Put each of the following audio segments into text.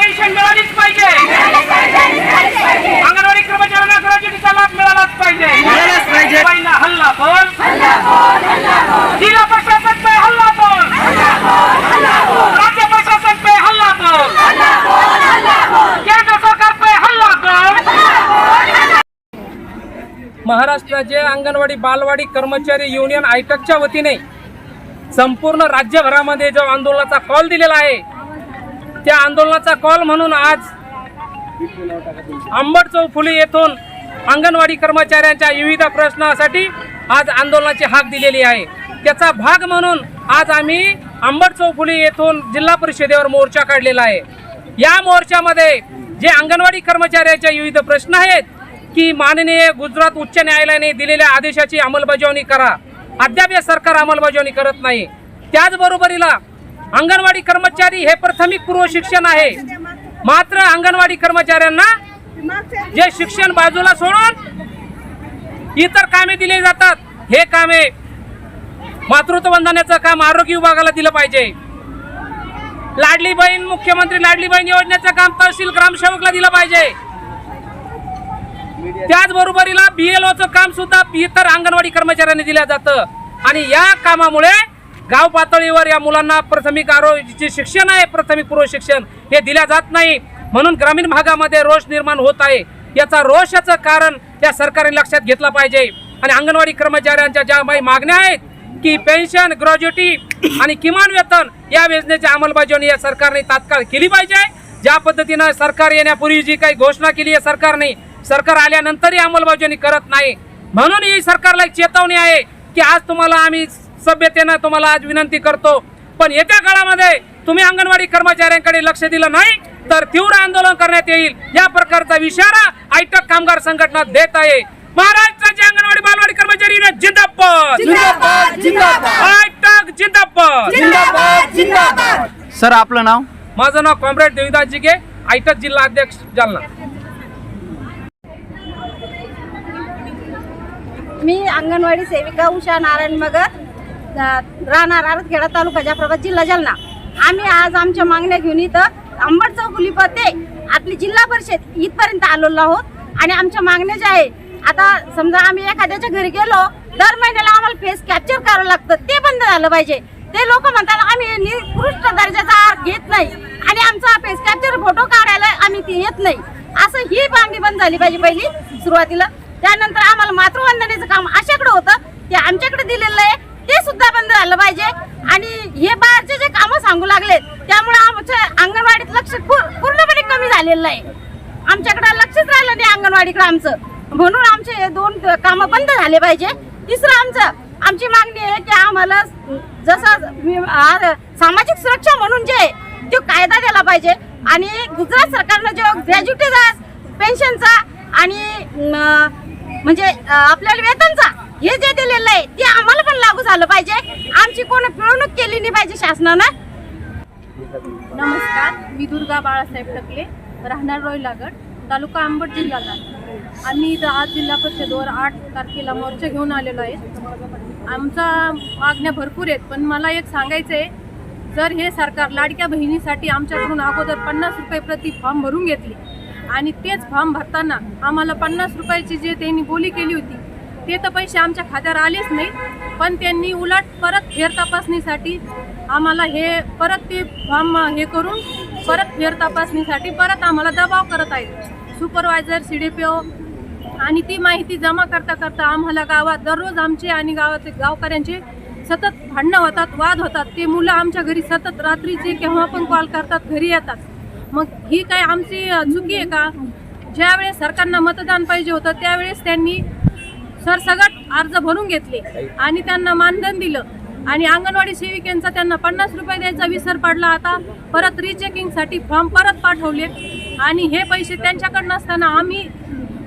Pension मिळालीच पाहिजे. अंगणवाडी कर्मचाऱ्यांना ग्रॅज्युटीचा लाभ मिळालाच पाहिजे. पहिला हल्ला बोल. जिल्हा प्रशासन पे हल्ला बोल. राज्य प्रशासन पे हल्ला बोल. केंद्र सरकार पे हल्ला बोल. महाराष्ट्राचे अंगणवाडी बालवाडी कर्मचारी युनियन आयटकच्या वतीने संपूर्ण राज्यभरामध्ये जो आंदोलनाचा कॉल दिलेला आहे त्या आंदोलनाचा कॉल म्हणून आज आंबट चौफुली येथून अंगणवाडी कर्मचाऱ्यांच्या विविध प्रश्नासाठी आज आंदोलनाची हाक दिलेली आहे. त्याचा भाग म्हणून आज आम्ही आंबट चौफुली येथून जिल्हा परिषदेवर मोर्चा काढलेला आहे. या मोर्चामध्ये जे अंगणवाडी कर्मचाऱ्याच्या विविध प्रश्न आहेत की माननीय गुजरात उच्च न्यायालयाने दिलेल्या आदेशाची अंमलबजावणी करा. अद्याप या सरकार अंमलबजावणी करत नाही. त्याचबरोबरीला अंगणवाडी कर्मचारी हे प्राथमिक पूर्व शिक्षण आहे. मात्र अंगणवाडी कर्मचाऱ्यांना जे शिक्षण बाजूला सोडून इतर कामे दिली जातात हे कामे मातृत्व वंदनाचं काम आरोग्य विभागाला दिलं पाहिजे. लाडली बहीण मुख्यमंत्री लाडली बहीण योजनेचं काम तहसील ग्रामसेवकला दिलं पाहिजे. त्याचबरोबरीला बीएलओचं काम सुद्धा इतर अंगणवाडी कर्मचाऱ्यांनी दिलं जातं. आणि या कामामुळे गाव पातळीवर या मुलांना प्राथमिक आरोग्याचे शिक्षण आहे प्राथमिक पूर्व शिक्षण हे दिल्या जात नाही. म्हणून ग्रामीण भागामध्ये रोष निर्माण होत आहे. याचा रोषाचं कारण या सरकारने लक्षात घेतलं पाहिजे. आणि अंगणवाडी कर्मचाऱ्यांच्या ज्या काही मागण्या आहेत की पेन्शन ग्रॅज्युटी आणि किमान वेतन या योजनेची अंमलबजावणी या सरकारने तात्काळ केली पाहिजे. ज्या पद्धतीनं सरकार येण्यापूर्वी जी काही घोषणा केली आहे सरकारने सरकार आल्यानंतरही अंमलबजावणी करत नाही. म्हणून ही सरकारला एक चेतावणी आहे की आज तुम्हाला आम्ही सभ्यतेनं तुम्हाला आज विनंती करतो पण येत्या काळामध्ये तुम्ही अंगणवाडी कर्मचाऱ्यांकडे लक्ष दिलं नाही तर तीव्र आंदोलन करण्यात येईल. या प्रकारचा इशारा आयटक कामगार संघटना देत आहे. महाराष्ट्राचे अंगणवाडी बालवाडी कर्मचारी युनियन जिंदाबाद. जिंदाबाद जिंदाबाद. आयटक जिंदाबाद. सर आपलं नाव? माझं नाव कॉम्रेड देविदास जिगे आयटक जिल्हा अध्यक्ष जालना. मी अंगणवाडी सेविका उषा नारायण मगर राहणार आरतखेडा तालुका जाफराबाद जिल्हा जालना. आम्ही आज आमच्या मागण्या घेऊन इथं अंबड चौकुली गुलीपते आपली जिल्हा परिषद इथपर्यंत आलेलो आहोत. आणि आमच्या मागण्या ज्या आहे आता समजा आम्ही एखाद्याच्या घरी गेलो दर महिन्याला आम्हाला फेस कॅप्चर करावं लागतं ते बंद झालं पाहिजे. ते लोक म्हणतात आम्ही निकृष्ट दर्जाचा आहार घेत नाही आणि आमचा फेस कॅप्चर फोटो काढायला आम्ही ते येत नाही. असं ही मागणी बंद झाली पाहिजे पहिली सुरुवातीला. त्यानंतर आम्हाला मातृवंदनेचं काम अशाकडे होतं ते आमच्याकडे दिलेलं आहे सुद्धा बंद झालं पाहिजे. आणि हे बाहेरचे जे कामं सांगू लागलेत त्यामुळे आमच्या अंगणवाडीत लक्ष पूर्णपणे कमी झालेलं आहे आमच्याकडे लक्षच राहिलं नाही अंगणवाडीकडे आमचं. म्हणून आमचे हे दोन कामं बंद झाले पाहिजे. तिसरं आमचं आमची मागणी आहे की आम्हाला जसं सामाजिक सुरक्षा म्हणून जे जो तो कायदा दिला पाहिजे. आणि गुजरात सरकारनं जो ग्रॅज्युटीचा पेन्शनचा आणि म्हणजे आपल्याला वेतनचा हे जे दिलेलं आहे ते आम्हाला पण लागू झालं पाहिजे. आमची कोण पिळवणूक केली नाही पाहिजे शासनानं? नमस्कार मी दुर्गा बाळासाहेब टकले राहणार रोय लागड तालुका आंबट जिल्हा आम्ही इथं आज जिल्हा परिषदवर आठ तारखेला मोर्चा घेऊन आलेलो आहे. आमचा मागण्या भरपूर आहेत पण मला एक सांगायचं आहे जर हे सरकार लाडक्या बहिणीसाठी आमच्याकडून अगोदर पन्नास रुपये प्रति फॉर्म भरून घेतले आणि तेच फॉर्म भरताना आम्हाला पन्नास रुपयाची जे त्यांनी बोली केली होती ते तर पैसे आमच्या खात्यावर आलेच नाही पण त्यांनी उलट परत फेर तपासणीसाठी आम्हाला हे परत ते फॉर्म हे करून परत फेर तपासणीसाठी परत आम्हाला दबाव करत आहेत. Supervisor C D P O आणि ती माहिती जमा करता करता आम्हाला गावात दररोज आमचे आणि गावाचे गावकऱ्यांचे सतत भांडणं होतात वाद होतात. ते मुलं आमच्या घरी सतत रात्रीचे केव्हा पण कॉल करतात घरी येतात. मग ही काय आमची चुकी आहे का? ज्यावेळेस सरकारनं मतदान पाहिजे होतं त्यावेळेस त्यांनी सरसगट अर्ज भरून घेतले आणि त्यांना मानधन दिलं. आणि अंगणवाडी सेविकेंचा त्यांना पन्नास रुपये द्यायचा विसर पडला आता. परत रिचेकिंगसाठी फॉर्म परत पाठवले. आणि हे पैसे त्यांच्याकडे नसताना आम्ही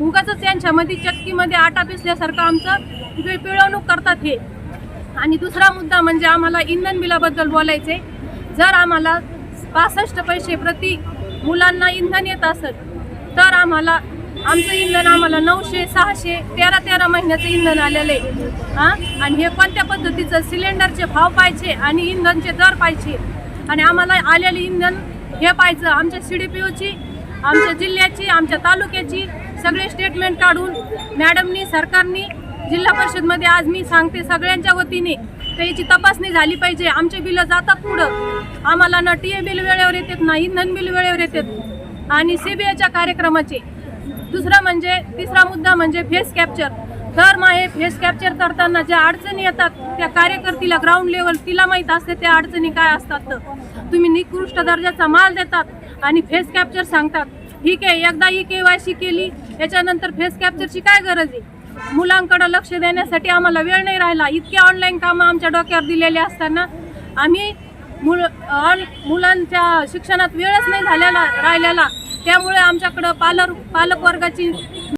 उगाच यांच्यामध्ये चक्कीमध्ये आटा पिसल्यासारखं आमचं पिळवणूक करतात हे. आणि दुसरा मुद्दा म्हणजे आम्हाला इंधन बिलाबद्दल बोलायचे जर आम्हाला पासष्ट पैसे प्रति मुलांना इंधन येत असेल तर आम्हाला आमचं इंधन आम्हाला नऊशे सहाशे तेरा तेरा महिन्याचं इंधन आलेलं आहे. हां? आणि हे कोणत्या पद्धतीचं? सिलेंडरचे भाव पाहिजे आणि इंधनचे दर पाहिजे आणि आम्हाला आलेले इंधन हे पाहायचं आमच्या सी डी पी ओची आमच्या जिल्ह्याची आमच्या तालुक्याची. सगळे स्टेटमेंट काढून मॅडमनी सरकारनी जिल्हा परिषदमध्ये आज मी सांगते सगळ्यांच्या वतीने. त्याची तपासणी झाली पाहिजे. आमचे बिलं जातात पुढं. आम्हाला ना टी ए बिल वेळेवर येतात ना इंधन बिल वेळेवर येतात. आणि सी बी एच्या कार्यक्रमाचे. दुसरं म्हणजे तिसरा मुद्दा म्हणजे फेस कॅप्चर दर माहे फेस कॅप्चर करताना ज्या अडचणी येतात त्या कार्यकर्तीला ग्राउंड लेवल तिला माहीत असते त्या अडचणी काय असतात. तर तुम्ही निकृष्ट दर्जाचा माल देतात आणि फेस कॅप्चर सांगतात. ठीक आहे एकदा ही के वाय सी केली याच्यानंतर फेस कॅप्चरची काय गरज आहे? मुलांकडं लक्ष देण्यासाठी आम्हाला वेळ नाही राहिला. इतके ऑनलाईन कामं आमच्या डोक्यावर दिलेले असताना आम्ही मुल मुलांच्या शिक्षणात वेळच नाही झालेला राहिलेला. त्यामुळे आमच्याकडं पालक पालक वर्गाची